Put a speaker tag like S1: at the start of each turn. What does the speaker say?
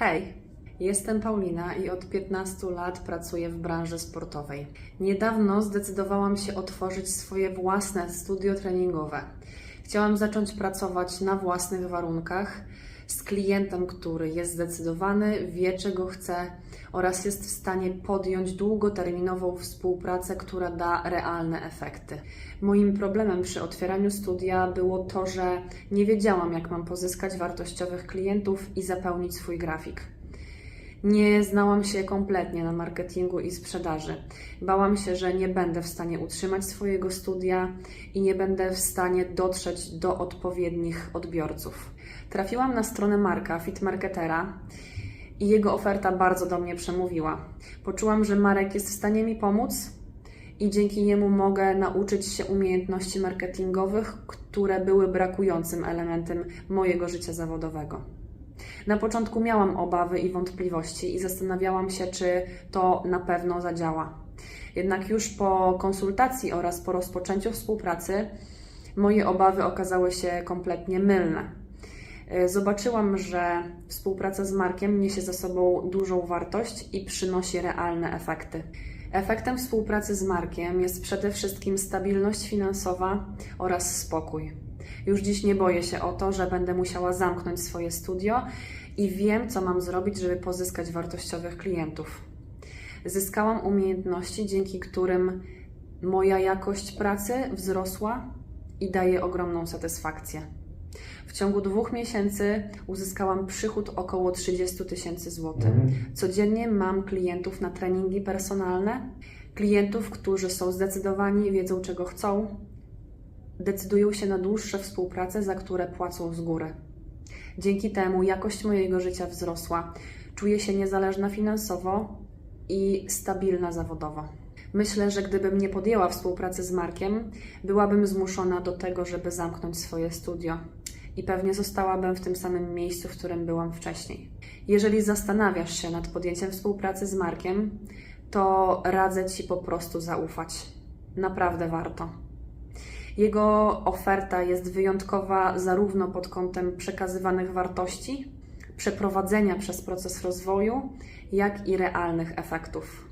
S1: Hej, jestem Paulina i od 15 lat pracuję w branży sportowej. Niedawno zdecydowałam się otworzyć swoje własne studio treningowe. Chciałam zacząć pracować na własnych warunkach z klientem, który jest zdecydowany, wie czego chce oraz jest w stanie podjąć długoterminową współpracę, która da realne efekty. Moim problemem przy otwieraniu studia było to, że nie wiedziałam, jak mam pozyskać wartościowych klientów i zapełnić swój grafik. Nie znałam się kompletnie na marketingu i sprzedaży. Bałam się, że nie będę w stanie utrzymać swojego studia i nie będę w stanie dotrzeć do odpowiednich odbiorców. Trafiłam na stronę Marka, Fitmarketera, i jego oferta bardzo do mnie przemówiła. Poczułam, że Marek jest w stanie mi pomóc i dzięki niemu mogę nauczyć się umiejętności marketingowych, które były brakującym elementem mojego życia zawodowego. Na początku miałam obawy i wątpliwości i zastanawiałam się, czy to na pewno zadziała. Jednak już po konsultacji oraz po rozpoczęciu współpracy moje obawy okazały się kompletnie mylne. E, Zobaczyłam, że współpraca z Markiem niesie za sobą dużą wartość i przynosi realne efekty. Efektem współpracy z Markiem jest przede wszystkim stabilność finansowa oraz spokój. Już dziś nie boję się o to, że będę musiała zamknąć swoje studio i wiem, co mam zrobić, żeby pozyskać wartościowych klientów. Zyskałam umiejętności, dzięki którym moja jakość pracy wzrosła i daje ogromną satysfakcję. W ciągu dwóch miesięcy uzyskałam przychód około 30 tysięcy złotych. Codziennie mam klientów na treningi personalne, klientów, którzy są zdecydowani, wiedzą czego chcą, decydują się na dłuższe współprace, za które płacą z góry. Dzięki temu jakość mojego życia wzrosła, czuję się niezależna finansowo i stabilna zawodowo. Myślę, że gdybym nie podjęła współpracy z Markiem, byłabym zmuszona do tego, żeby zamknąć swoje studio i pewnie zostałabym w tym samym miejscu, w którym byłam wcześniej. Jeżeli zastanawiasz się nad podjęciem współpracy z Markiem, to radzę Ci po prostu zaufać. Naprawdę warto. Jego oferta jest wyjątkowa zarówno pod kątem przekazywanych wartości, przeprowadzenia przez proces rozwoju, jak i realnych efektów.